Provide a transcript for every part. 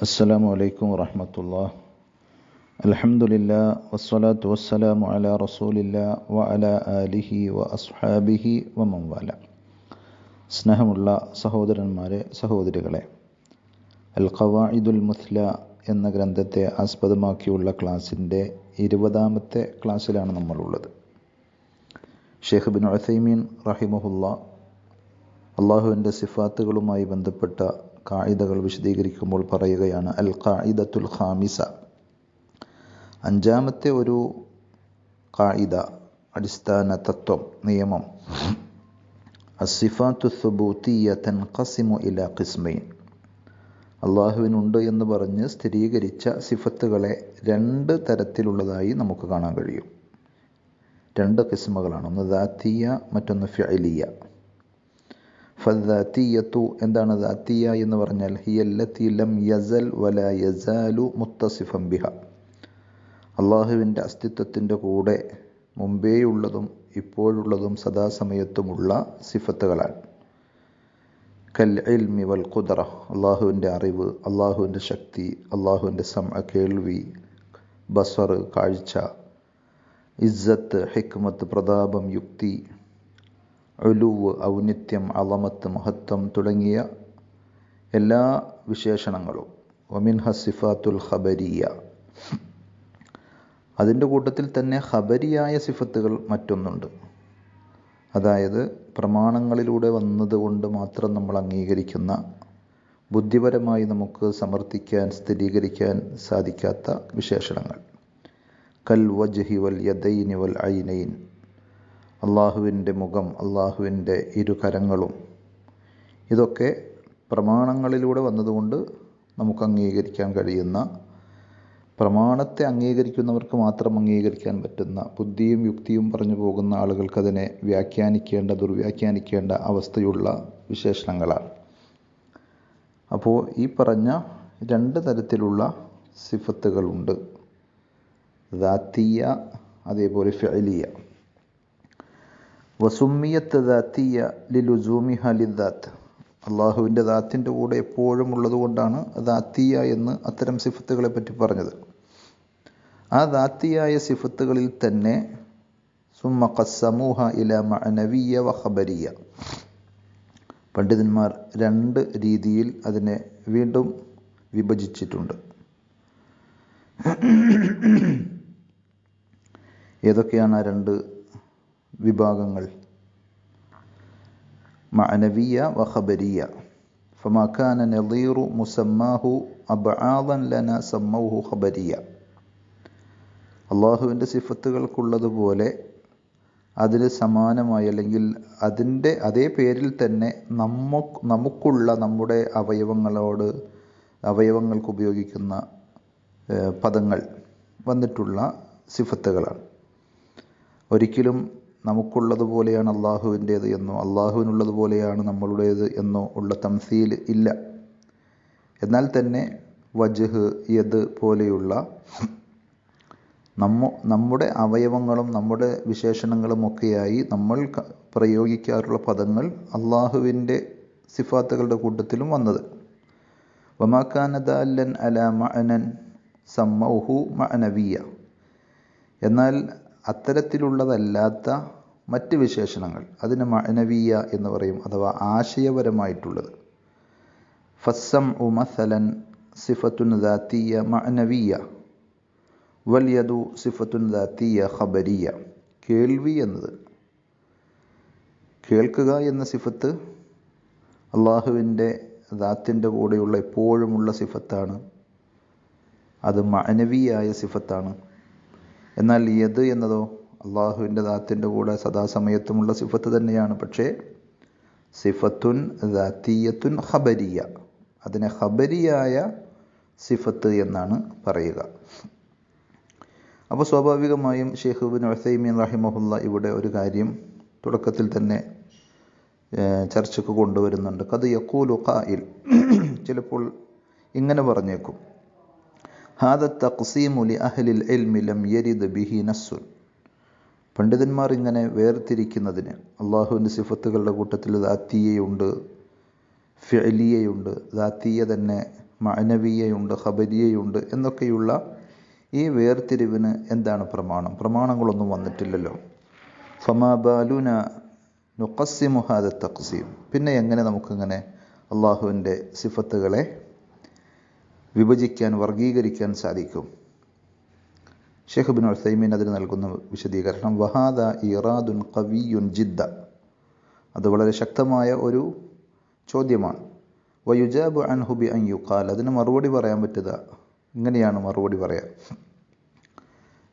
السلام عليكم ورحمة الله الحمد لله والصلاة والسلام على رسول الله وعلى آله وأصحابه ومن والاه സ്നേഹമുള്ള സഹോദരന്മാരെ സഹോദരികളെ അൽ ഖവായിദുൽ മുസ്ല എന്ന ഗ്രന്ഥത്തെ ആസ്പദമാക്കിയുള്ള ക്ലാസ്സിൻ്റെ ഇരുപതാമത്തെ ക്ലാസ്സിലാണ് നമ്മളുള്ളത് ഷെയ്ഖ് ബിൻ ഉസൈമീൻ റഹിമഹുല്ല അള്ളാഹുവിൻ്റെ സിഫാത്തുകളുമായി ബന്ധപ്പെട്ട കായിദകൾ വിശദീകരിക്കുമ്പോൾ പറയുകയാണ് അൽ കായിദത്തുൽ ഖാമിസ. അഞ്ചാമത്തെ ഒരു കായിത അടിസ്ഥാന തത്വം നിയമം. അസിഫാത്തു സുബൂത്തിയ തൻഖസിമു ഇല ഖിസ്മൈൻ. അള്ളാഹുവിനുണ്ട് എന്ന് പറഞ്ഞ് സ്ഥിരീകരിച്ച സിഫത്തുകളെ രണ്ട് തരത്തിലുള്ളതായി നമുക്ക് കാണാൻ കഴിയും. രണ്ട് കിസ്മകളാണ് ഒന്ന് ദാത്തിയ മറ്റൊന്ന് ഫിഅലിയ ഫദ്ദാത്തിയത്തു എന്താണ് ദാത്തിയ എന്ന് പറഞ്ഞാൽ ഹിയല്ലത്തി ലം യസൽ വല യസാലു മുത്തസിഫം ബിഹ. അള്ളാഹുവിന്റെ അസ്തിത്വത്തിന്റെ കൂടെ മുമ്പേയുള്ളതും ഇപ്പോഴുള്ളതും സദാസമയത്തുമുള്ള സിഫത്തുകളാണ്. കൽ ഇൽമി വൽ ഖുദറ അള്ളാഹുവിന്റെ അറിവ് അള്ളാഹുവിന്റെ ശക്തി അള്ളാഹുവിന്റെ സമ കേൾവി ബസർ കാഴ്ച ഇസ്സത്ത് ഹിക്മത്ത് പ്രതാപം യുക്തി ഒലുവ് ഔന്നിത്യം അളമത്ത് മഹത്വം തുടങ്ങിയ എല്ലാ വിശേഷണങ്ങളും. ഒമിൻഹ സിഫാത്തുൽ ഖബരിയ. അതിന്റെ കൂട്ടത്തിൽ തന്നെ ഖബരിയായ സിഫത്തുകൾ മറ്റൊന്നുണ്ട്. അതായത് പ്രമാണങ്ങളിലൂടെ വന്നതുകൊണ്ട് മാത്രം നമ്മൾ അംഗീകരിക്കുന്ന ബുദ്ധിപരമായി നമുക്ക് സമർത്ഥിക്കാൻ സ്ഥിരീകരിക്കാൻ സാധിക്കാത്ത വിശേഷണങ്ങൾ. കൽ വജ്ഹി വൽ യദൈനി വൽ ഐനൈൻ. അള്ളാഹുവിന്റെ മുഖം അള്ളാഹുവിന്റെ ഇരുകരങ്ങളും. ഇതൊക്കെ പ്രമാണങ്ങളിലൂടെ വന്നതുകൊണ്ട് നമുക്ക് അംഗീകരിക്കാൻ കഴിയുന്ന പ്രമാണത്തെ അംഗീകരിക്കുന്നവർക്ക് മാത്രം അംഗീകരിക്കാൻ പറ്റുന്ന ബുദ്ധിയും യുക്തിയും പറഞ്ഞു പോകുന്ന ആളുകൾക്കതിനെ വ്യാഖ്യാനിക്കേണ്ട ദുർവ്യാഖ്യാനിക്കേണ്ട അവസ്ഥയുള്ള വിശേഷണങ്ങളാണ്. അപ്പോൾ ഈ പറഞ്ഞ രണ്ട് തരത്തിലുള്ള സിഫത്തുകളുണ്ട്. ദാത്തിയ അതേപോലെ ഫിഅലിയ. വസുമ്മിയത്ത് ദാത്തിയ ലിലുസൂമി ഹലിദാത്ത് അള്ളാഹുവിന്റെ ദാത്തിന്റെ കൂടെ എപ്പോഴും ഉള്ളതുകൊണ്ടാണ് ദാത്തിയ എന്ന് അത്തരം സിഫത്തുകളെ പറ്റി പറഞ്ഞത്. ആ ദാത്തിയായ സിഫത്തുകളിൽ തന്നെ സുമ ഖസ്സമൂഹ ഇല മഅനവിയ വഹബരിയ പണ്ഡിതന്മാർ രണ്ട് രീതിയിൽ അതിനെ വീണ്ടും വിഭജിച്ചിട്ടുണ്ട്. ഏതൊക്കെയാണ് ആ രണ്ട് വിഭാഗങ്ങൾ. മാനവീയ വഹബരിയ ഫമാക്കാന നദീറു മുസമ്മാഹു അബാദൻ ലന സമ്മൗഹു ഖബരിയ. അള്ളാഹുവിന്റെ സിഫത്തുകൾക്കുള്ളതുപോലെ അതിന് സമാനമായി അല്ലെങ്കിൽ അതിന്റെ അതേ പേരിൽ തന്നെ നമുക്ക് നമുക്കുള്ള നമ്മുടെ അവയവങ്ങളോട് അവയവങ്ങൾക്ക് ഉപയോഗിക്കുന്ന പദങ്ങൾ വന്നിട്ടുള്ള സിഫത്തുകളാണ്. ഒരിക്കലും നമുക്കുള്ളതുപോലെയാണ് അള്ളാഹുവിന്റേത് എന്നോ അള്ളാഹുവിനുള്ളതുപോലെയാണ് നമ്മളുടേത് എന്നോ ഉള്ള തംസീൽ ഇല്ല. എന്നാൽ തന്നെ വജഹ് യദ് പോലെയുള്ള നമ്മ നമ്മുടെ അവയവങ്ങളും നമ്മുടെ വിശേഷണങ്ങളും ഒക്കെയായി നമ്മൾ പ്രയോഗിക്കാറുള്ള പദങ്ങൾ അള്ളാഹുവിന്റെ സിഫാത്തുകളുടെ കൂട്ടത്തിലും വന്നത്. വമാക്കാനദാല്ലൻ അല മഅനൻ സമ്മൗഹു മഅനവിയ. എന്നാൽ അത്തരത്തിലുള്ളതല്ലാത്ത മറ്റ് വിശേഷണങ്ങൾ അതിന് മഅനവിയ എന്ന് പറയും അഥവാ ആശയപരമായിട്ടുള്ളത്. ഫസ്സം ഉമസലൻ സിഫത്തുൻ ദാത്തിയ മഅനവിയ വല്യതു സിഫത്തുൻ ദാത്തിയ ഖബരിയ. കേൾവി എന്നത് കേൾക്കുക എന്ന സിഫത്ത് അള്ളാഹുവിന്റെ ദാത്തിന്റെ കൂടെയുള്ള എപ്പോഴുമുള്ള സിഫത്താണ്. അത് മഅനവിയായ സിഫത്താണ്. എന്നാൽ യത് എന്നതോ അള്ളാഹുവിന്റെ ദാത്തിന്റെ കൂടെ സദാസമയത്തുമുള്ള സിഫത്ത് തന്നെയാണ്. പക്ഷേ സിഫത്തുൻ ദാത്തീയത്തുൻ ഹബരിയ അതിനെ ഹബരിയായ സിഫത്ത് എന്നാണ് പറയുക. അപ്പോൾ സ്വാഭാവികമായും ഷെയ്ഖ് ബിൻ ഉസൈമീൻ റഹിമഹുല്ല ഇവിടെ ഒരു കാര്യം തുടക്കത്തിൽ തന്നെ ചർച്ചയ്ക്ക് കൊണ്ടുവരുന്നുണ്ട്. കത് യക്കൂലു ഖായിൽ ചിലപ്പോൾ ഇങ്ങനെ പറഞ്ഞേക്കും. ഹാദ തഖ്സീമുലി അഹ്ലിൽ ഇൽമി ലം യരിദ് ബിഹി നസ്സുൻ. പണ്ഡിതന്മാർ ഇങ്ങനെ വേർതിരിക്കുന്നതിന് അള്ളാഹുവിന്റെ സിഫത്തുകളുടെ കൂട്ടത്തിൽ ദാത്തീയയുണ്ട് ഫിഅലിയയുണ്ട് ദാത്തീയ തന്നെ മഅനവിയയുണ്ട് ഖബരിയയുണ്ട് എന്നൊക്കെയുള്ള ഈ വേർതിരിവിന് എന്താണ് പ്രമാണം? പ്രമാണങ്ങളൊന്നും വന്നിട്ടില്ലല്ലോ. ഫമാ ബാലുന നുഖസ്സിമു ഹാദ തഖ്സീം. പിന്നെ എങ്ങനെ നമുക്കിങ്ങനെ അള്ളാഹുവിന്റെ സിഫത്തുകളെ വിഭജിക്കാൻ വർഗീകരിക്കാൻ സാധിക്കും. ഷെയ്ഖ് ബിൻ ഉസൈമീൻ അതിന് നൽകുന്ന വിശദീകരണം വഹാദ ഇറാദുൻ കവിയുൻ ജിദ്ദ. അത് വളരെ ശക്തമായ ഒരു ചോദ്യമാണ്. വയുജാബ് അൻ ഹുബി അൻ യുക്കാൽ അതിന് മറുപടി പറയാൻ പറ്റുക. ഇങ്ങനെയാണ് മറുപടി പറയാം.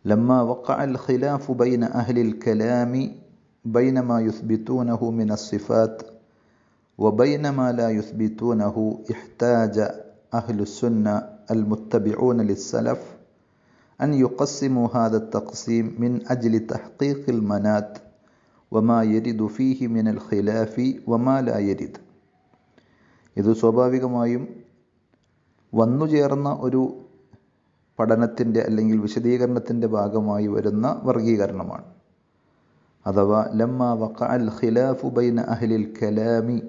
ലമ്മ വക്ക അൽ ഖിലാഫു ബൈന അഹ്ലിൽ കലാമി ബൈനമ യുസ്ബിത്തൂനഹു മിന സിഫാത്ത് വബൈനമ ലാ യുസ്ബിത്തൂനഹു ഇഹ്താജ. احتاج أهل السنة المتبعون للسلف أن يقسموا هذا التقسيم من أجل تحقيق المنات وما يرد فيه من الخلاف وما لا يرد ഇത് സ്വാഭാവികമായും വന്നുചേർന്ന ഒരു പഠനത്തിൻ്റെ അല്ലെങ്കിൽ വിശദീകരണത്തിൻ്റെ ഭാഗമായി വരുന്ന വർഗീകരണമാണ് അഥവാ ലമ്മ വക്ക അൽ ഖിലാഫു ബൈന അഹ്ലിൽ കലാമി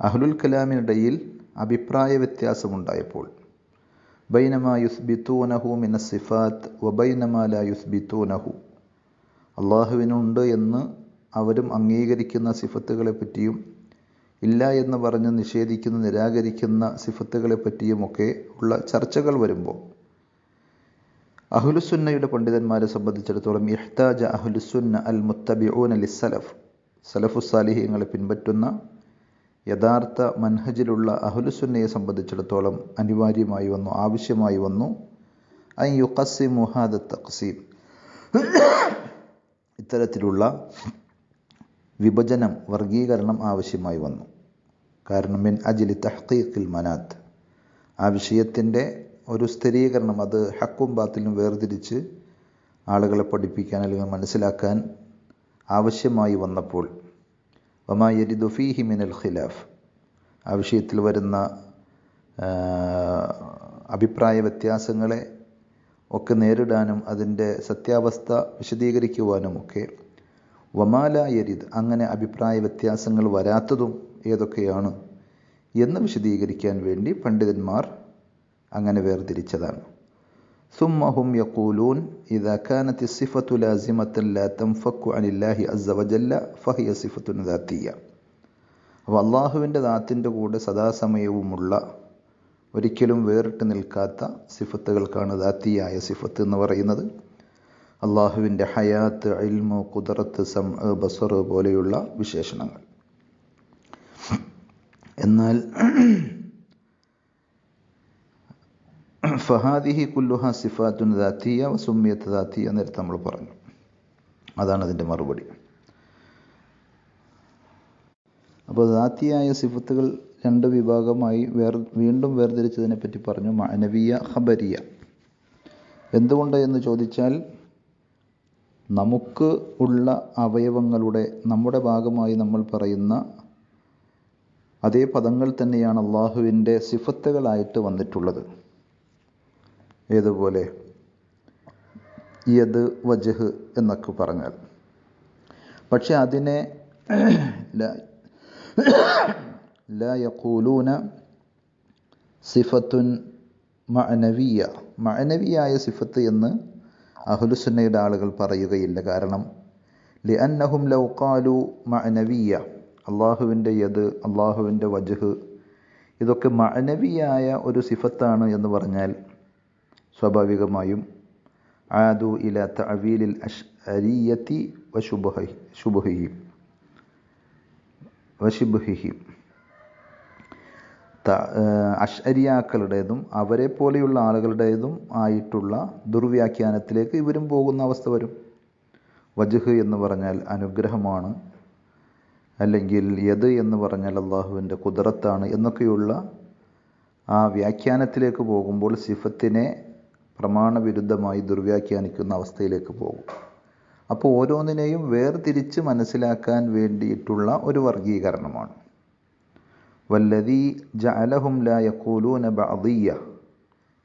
അഹ്ലുൽ കലാമിനിടയിൽ അഭിപ്രായ വ്യത്യാസമുണ്ടായപ്പോൾ. ബൈനമാ യുസ്ബിത്തൂനഹു മിന സിഫാത്ത് വബൈനമാല യുസ്ബിത്തൂനഹു. അള്ളാഹുവിനുണ്ട് എന്ന് അവരും അംഗീകരിക്കുന്ന സിഫത്തുകളെ പറ്റിയും ഇല്ല എന്ന് പറഞ്ഞ് നിഷേധിക്കുന്ന നിരാകരിക്കുന്ന സിഫത്തുകളെ പറ്റിയുമൊക്കെ ഉള്ള ചർച്ചകൾ വരുമ്പോൾ അഹുലുസുന്നയുടെ പണ്ഡിതന്മാരെ സംബന്ധിച്ചിടത്തോളം ഇഹ്താജ അഹുലുസുന്ന അൽ മുത്തബിഊൻ അലി സലഫ് സലഫുസാലിഹ്യങ്ങളെ പിൻപറ്റുന്ന യഥാർത്ഥ മൻഹജിലുള്ള അഹുലുസുന്നയെ സംബന്ധിച്ചിടത്തോളം അനിവാര്യമായി വന്നു ആവശ്യമായി വന്നു. ഐ യുക്കസി മുഹാദ തക്സീം ഇത്തരത്തിലുള്ള വിഭജനം വർഗീകരണം ആവശ്യമായി വന്നു. കാരണം മിൻ അജിലി തഹ്ഖീഖിൽ മനാത്ത്. ആ വിഷയത്തിന്റെ ഒരു സ്ഥിരീകരണം അത് ഹക്കും ബാത്തിലും വേർതിരിച്ച് ആളുകളെ പഠിപ്പിക്കാൻ അല്ലെങ്കിൽ മനസ്സിലാക്കാൻ ആവശ്യമായി വന്നപ്പോൾ വമാ യരിദു ഫീഹി മിനൽ ഖിലാഫ്. ആ വിഷയത്തിൽ വരുന്ന അഭിപ്രായ വ്യത്യാസങ്ങളെ ഒക്കെ നേരിടാനും അതിന്റെ സത്യാവസ്ഥ വിശദീകരിക്കുവാനുമൊക്കെ വമാല യരിദ് അങ്ങനെ അഭിപ്രായ വ്യത്യാസങ്ങൾ വരാത്തതും ഏതൊക്കെയാണ് എന്ന് വിശദീകരിക്കാൻ വേണ്ടി പണ്ഡിതന്മാർ അങ്ങനെ വേർതിരിച്ചതാണ്. ثم يقولون إذا كانت സുമ്മഹും യക്കൂലൂൻ لا تنفك عن الله عز وجل فهي സിഫത്തുൻ ദാത്തിയ അപ്പോൾ അള്ളാഹുവിന്റെ ദാത്തിന്റെ കൂടെ സദാസമയവുമുള്ള ഒരിക്കലും വേറിട്ട് നിൽക്കാത്ത സിഫത്തുകൾക്കാണ് ദാത്തിയായ സിഫത്ത് എന്ന് പറയുന്നത്. അള്ളാഹുവിന്റെ ഹയാത്ത് അൽമു കുദറത്ത് സം ബസർ പോലെയുള്ള വിശേഷണങ്ങൾ. എന്നാൽ ഫഹാദിഹി കുല്ലുഹ സിഫാത്തുൻ ദാത്തിയ സുമ്മിയത്ത് ദാത്തിയ നേരത്തെ നമ്മൾ പറഞ്ഞു. അതാണ് അതിന്റെ മറുപടി. അപ്പോൾ ദാത്തിയായ സിഫത്തുകൾ രണ്ട് വിഭാഗമായി വേർ വീണ്ടും വേർതിരിച്ചതിനെ പറ്റി പറഞ്ഞു. മാനവീയ ഹബരിയ എന്തുകൊണ്ട് എന്ന് ചോദിച്ചാൽ നമുക്ക് ഉള്ള അവയവങ്ങളുടെ നമ്മുടെ ഭാഗമായി നമ്മൾ പറയുന്ന അതേ പദങ്ങൾ തന്നെയാണ് അള്ളാഹുവിന്റെ സിഫത്തുകളായിട്ട് വന്നിട്ടുള്ളത്. ഏതുപോലെ? യത് വജഹ് എന്നൊക്കെ പറഞ്ഞാൽ. പക്ഷെ അതിനെ ലാ യഖൂലൂന സിഫത്തുൻ മഅനവിയ. മഅനവിയായ സിഫത്ത് എന്ന് അഹുലുസുന്നയുടെ ആളുകൾ പറയുകയില്ല. കാരണം ലി അന്നഹും ലൗക്കാലു മഅനവിയ. അള്ളാഹുവിന്റെ യത് അള്ളാഹുവിന്റെ വജഹ് ഇതൊക്കെ മഅനവിയായ ഒരു സിഫത്താണ് എന്ന് പറഞ്ഞാൽ സ്വാഭാവികമായും ആദു ഇല തവീലിൽ അഷ് അരിയത്തി വശുബഹി ശുബഹിഹിം ത അഷ്അരിയാക്കളുടേതും അവരെ പോലെയുള്ള ആളുകളുടേതും ആയിട്ടുള്ള ദുർവ്യാഖ്യാനത്തിലേക്ക് ഇവരും പോകുന്ന അവസ്ഥ വരും. വജുഹ് എന്ന് പറഞ്ഞാൽ അനുഗ്രഹമാണ്. അല്ലെങ്കിൽ യത് എന്ന് പറഞ്ഞാൽ അള്ളാഹുവിന്റെ കുതിരത്താണ് എന്നൊക്കെയുള്ള ആ വ്യാഖ്യാനത്തിലേക്ക് പോകുമ്പോൾ സിഫത്തിനെ പ്രമാണവിരുദ്ധമായി ദുർവ്യാഖ്യാനിക്കുന്ന അവസ്ഥയിലേക്ക് പോകും. അപ്പോൾ ഓരോന്നിനെയും വേർതിരിച്ച് മനസ്സിലാക്കാൻ വേണ്ടിയിട്ടുള്ള ഒരു വർഗീകരണമാണ് വല്ലതി ജഅലഹും ലാ യക്കൂലൂന ബഅദിയ.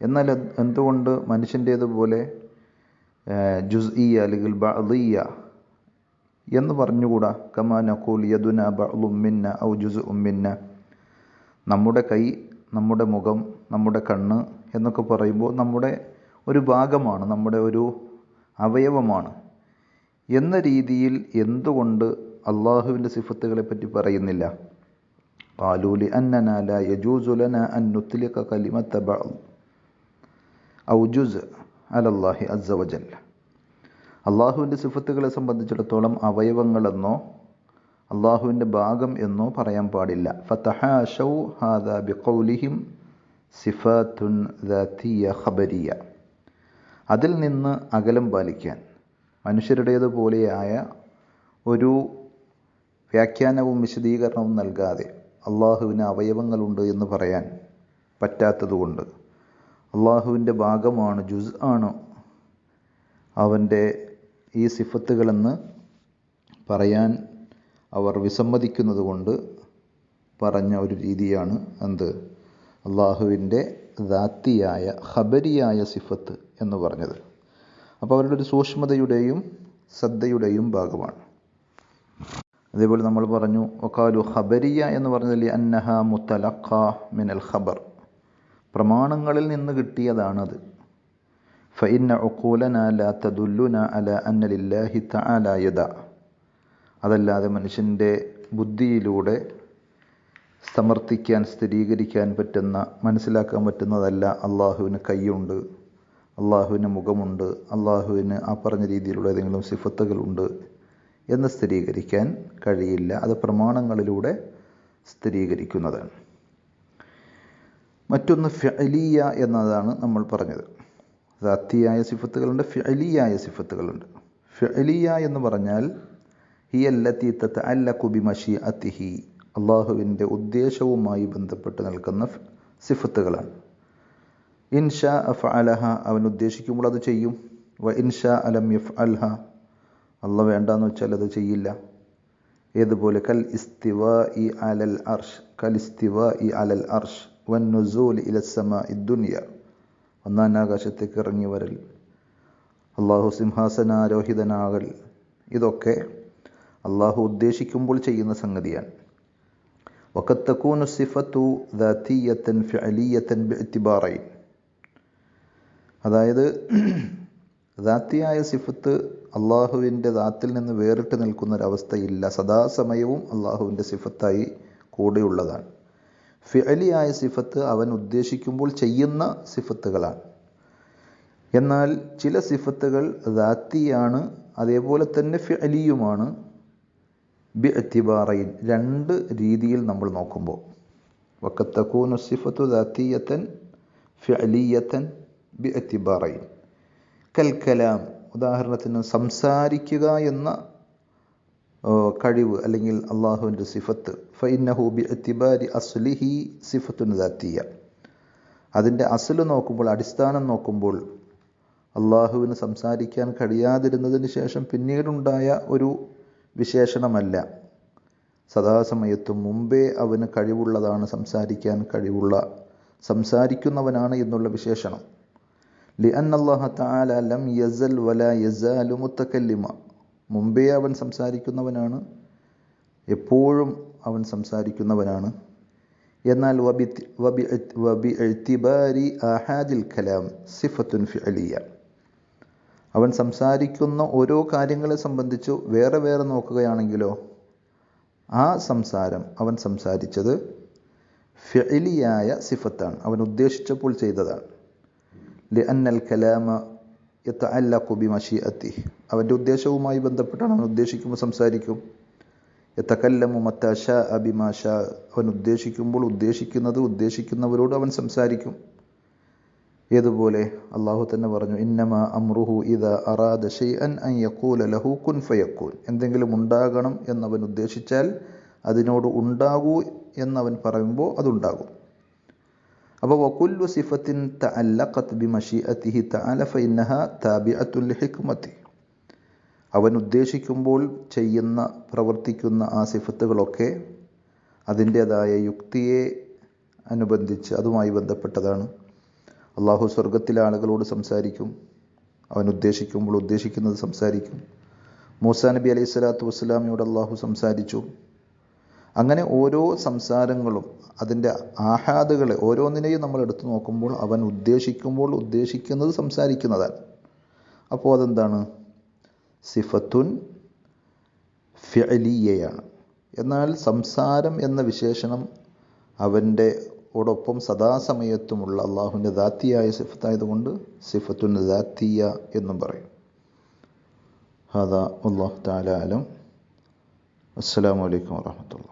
എന്നാൽ എന്തുകൊണ്ട് മനുഷ്യന്റേതുപോലെ ജുസ്ഇയ അല്ലെങ്കിൽ ബഅദിയ എന്ന് പറഞ്ഞുകൂടാ? കമാ നക്കൂൽ യദുന ബഅളും മിന്ന ഔ ജുസ് ഉമ്മിന്ന നമ്മുടെ കൈ നമ്മുടെ മുഖം നമ്മുടെ കണ്ണ് എന്നൊക്കെ പറയുമ്പോൾ നമ്മുടെ ഒരു ഭാഗമാണ് നമ്മുടെ ഒരു അവയവമാണ് എന്ന രീതിയിൽ എന്തുകൊണ്ട് അള്ളാഹുവിൻ്റെ സിഫത്തുകളെ പറ്റി പറയുന്നില്ല قالوا لأننا لا يجوز لنا أن نطلق كلمة بعض أو جزء على الله عز وجل അള്ളാഹുവിൻ്റെ സിഫത്തുകളെ സംബന്ധിച്ചിടത്തോളം അവയവങ്ങളെന്നോ അള്ളാഹുവിൻ്റെ ഭാഗം എന്നോ പറയാൻ പാടില്ല ഫതഹാഷൗ ഹാദ ബിഖൗലിഹിം സിഫാത്തുൻ ദാത്തിയ ഖബരിയ അതിൽ നിന്ന് അകലം പാലിക്കാൻ. മനുഷ്യരുടേതുപോലെയായ ഒരു വ്യാഖ്യാനവും വിശദീകരണവും നൽകാതെ അള്ളാഹുവിന് അവയവങ്ങളുണ്ട് എന്ന് പറയാൻ പറ്റാത്തതുകൊണ്ട് അള്ളാഹുവിന്റെ ഭാഗമാണ് ജുസ് ആണ് അവന്റെ ഈ സിഫത്തുകളെന്ന് പറയാൻ അവർ വിസമ്മതിക്കുന്നതുകൊണ്ട് പറഞ്ഞ ഒരു രീതിയാണ് എന്ത്. അള്ളാഹുവിന്റെ ദാത്തിയായ ഖബരിയായ സിഫത്ത് എന്ന് പറഞ്ഞത്. അപ്പോൾ അവരുടെ ഒരു സൂക്ഷ്മതയുടെയും ശ്രദ്ധയുടെയും ഭാഗമാണ്. അതേപോലെ നമ്മൾ പറഞ്ഞു ഒക്കാലു ഹബരിയ എന്ന് പറഞ്ഞതിൽ അന്നഹ മുത്തലഖ മിനൽ ഖബർ. പ്രമാണങ്ങളിൽ നിന്ന് കിട്ടിയതാണത്. ഫഇന്ന ഉഖൂലന ലാ തദുല്ലുന അല അന്ന ലില്ലാഹി തആല യദ. അതല്ലാതെ മനുഷ്യന്റെ ബുദ്ധിയിലൂടെ സമർത്ഥിക്കാൻ സ്ഥിരീകരിക്കാൻ പറ്റുന്ന മനസ്സിലാക്കാൻ പറ്റുന്നതല്ല അള്ളാഹുവിന് കൈയുണ്ട്. അള്ളാഹുവിന് മുഖമുണ്ട് അള്ളാഹുവിന് ആ പറഞ്ഞ രീതിയിലുള്ള ഏതെങ്കിലും സിഫത്തുകളുണ്ട് എന്ന് സ്ഥിരീകരിക്കാൻ കഴിയില്ല. അത് പ്രമാണങ്ങളിലൂടെ സ്ഥിരീകരിക്കുന്നതാണ് മറ്റൊന്ന് ഫലിയ എന്നതാണ് നമ്മൾ പറഞ്ഞത്. ദാത്തിയായ സിഫത്തുകളുണ്ട് ഫലിയായ സിഫത്തുകളുണ്ട്. ഫലിയ എന്ന് പറഞ്ഞാൽ ഹി അല്ലത്തി മഷി അതിഹി അള്ളാഹുവിന്റെ ഉദ്ദേശവുമായി ബന്ധപ്പെട്ട് നിൽക്കുന്ന സിഫത്തുകളാണ്. ഇൻഷാ അഫഅലഹ അവൻ ഉദ്ദേശിക്കുമ്പോൾ അത് ചെയ്യും വ ഇൻഷാ അലം യഫ് അൽഹ അല്ല വേണ്ടാന്ന് വെച്ചാൽ അത് ചെയ്യില്ല ഏതുപോലെ കൽ ഇസ്തിവ ഇ അലൽ അർഷ് കൽ ഇസ്തിവ ഇ അലൽ അർഷ് വൻ നുസൂൽ ഇലസമ ഇദ്ദുനിയ ഒന്നാം ആകാശത്തേക്ക് ഇറങ്ങി വരൽ അള്ളാഹു സിംഹാസനാരോഹിതനാകൽ ഇതൊക്കെ അള്ളാഹു ഉദ്ദേശിക്കുമ്പോൾ ചെയ്യുന്ന സംഗതിയാണ് وقد تكون الصفة ذاتية فعلية باعتبارين അതായത് ദാത്തിയായ സിഫത്ത് അള്ളാഹുവിന്റെ ദാത്തിൽ നിന്ന് വേറിട്ട് നിൽക്കുന്നൊരവസ്ഥയില്ല. സദാസമയവും അള്ളാഹുവിന്റെ സിഫത്തായി കൂടെയുള്ളതാണ്. ഫിഅലിയായ സിഫത്ത് അവൻ ഉദ്ദേശിക്കുമ്പോൾ ചെയ്യുന്ന സിഫത്തുകളാണ്. എന്നാൽ ചില സിഫത്തുകൾ ദാത്തിയാണ് അതേപോലെ തന്നെ ഫിഅലിയുമാണ്. ബി അത്തിബാറയിൻ രണ്ട് രീതിയിൽ നമ്മൾ നോക്കുമ്പോൾ. വക്കത്തക്കൂനു സിഫത്തു ദാത്തീയത്തൻ ഫിഅലിയത്തൻ ബി എത്തിബാറയിൻ കൽ കലാം ഉദാഹരണത്തിന് സംസാരിക്കുക എന്ന കഴിവ് അല്ലെങ്കിൽ അള്ളാഹുവിന്റെ സിഫത്ത്. ഫൈനഹു ബി എത്തിബാരി അസ്ലിഹി സിഫത്തുൻ ദാത്തിയ. അതിന്റെ അസൽ നോക്കുമ്പോൾ അടിസ്ഥാനം നോക്കുമ്പോൾ അള്ളാഹുവിന് സംസാരിക്കാൻ കഴിയാതിരുന്നതിന് ശേഷം പിന്നീടുണ്ടായ ഒരു വിശേഷണമല്ല. സദാസമയത്തും മുമ്പേ അവന് കഴിവുള്ളതാണ് സംസാരിക്കാൻ കഴിവുള്ള സംസാരിക്കുന്നവനാണ് എന്നുള്ള വിശേഷണം. ലിഅൻ അള്ളാഹ ലം യസൽ വല യസാലു മുത്തക്കല്ലിമ മുമ്പേ അവൻ സംസാരിക്കുന്നവനാണ് എപ്പോഴും അവൻ സംസാരിക്കുന്നവനാണ്. എന്നാൽ വബി വബി എഴുത്തിബാരി അഹാദിൽ കലാം സിഫത്തുൻ ഫിഅലിയ. അവൻ സംസാരിക്കുന്ന ഓരോ കാര്യങ്ങളെ സംബന്ധിച്ചു വേറെ വേറെ നോക്കുകയാണെങ്കിലോ ആ സംസാരം അവൻ സംസാരിച്ചത് ഫിഅലിയായ സിഫത്താണ്. അവൻ ഉദ്ദേശിച്ചപ്പോൾ ചെയ്തതാണ്. ലിഅന്നൽ കലാമ യത്തഅല്ലഖുബി മഷീഅത്തി അവന്റെ ഉദ്ദേശവുമായി ബന്ധപ്പെട്ടാണ് അവൻ ഉദ്ദേശിക്കുമ്പോൾ സംസാരിക്കും. യത്തക്കല്ലമു മത്താഷ അബിമാഷ അവൻ ഉദ്ദേശിക്കുമ്പോൾ ഉദ്ദേശിക്കുന്നത് ഉദ്ദേശിക്കുന്നവരോട് അവൻ സംസാരിക്കും. ഏതുപോലെ? അള്ളാഹു തന്നെ പറഞ്ഞു ഇന്നമ അമ്രുഹു ഇത അറാദ ഷെയ്അൻ അൻ ലഹു കുൻ ഫയക്കൂൻ എന്തെങ്കിലും ഉണ്ടാകണം എന്നവൻ ഉദ്ദേശിച്ചാൽ അതിനോട് ഉണ്ടാകൂ എന്നവൻ പറയുമ്പോൾ അതുണ്ടാകും. അപ്പോൾ വക്കുല്ലു സിഫത്തിൻ തഅല്ലഖത് ബിമഷീഅത്തിഹി തആല ഫഇന്നഹ താബിഅത്തുൽ ഹിക്മത്തി. അവൻ ഉദ്ദേശിക്കുമ്പോൾ ചെയ്യുന്ന പ്രവർത്തിക്കുന്ന ആ സിഫത്തുകളൊക്കെ അതിന്റേതായ യുക്തിയെ അനുബന്ധിച്ച് അതുമായി ബന്ധപ്പെട്ടതാണ്. അള്ളാഹു സ്വർഗത്തിലെ ആളുകളോട് സംസാരിക്കും അവൻ ഉദ്ദേശിക്കുമ്പോൾ ഉദ്ദേശിക്കുന്നത് സംസാരിക്കും. മൂസാ നബി അലൈഹി സ്വലാത്തു വസ്സലാമിയോട് അള്ളാഹു സംസാരിച്ചു. അങ്ങനെ ഓരോ സംസാരങ്ങളും അതിന്റെ ആഹാദുകളെ ഓരോന്നിനെയും നമ്മൾ എടുത്തു നോക്കുമ്പോൾ അവൻ ഉദ്ദേശിക്കുമ്പോൾ ഉദ്ദേശിക്കുന്നത് സംസാരിക്കുന്നതാണ്. അപ്പോൾ അതെന്താണ്? സിഫത്തുൻ ഫിഅലിയയാണ്. എന്നാൽ സംസാരം എന്ന വിശേഷണം അവന്റെ ഓടൊപ്പം സദാസമയത്തുമുള്ള അള്ളാഹുവിന്റെ ദാത്തിയായ സിഫത്തായതുകൊണ്ട് സിഫത്തുൻ ദാത്തിയ എന്നും പറയും. ഹദാ അള്ളാഹു താലാലം അസ്സാം അലൈക്കും വാഹമത്തുള്ള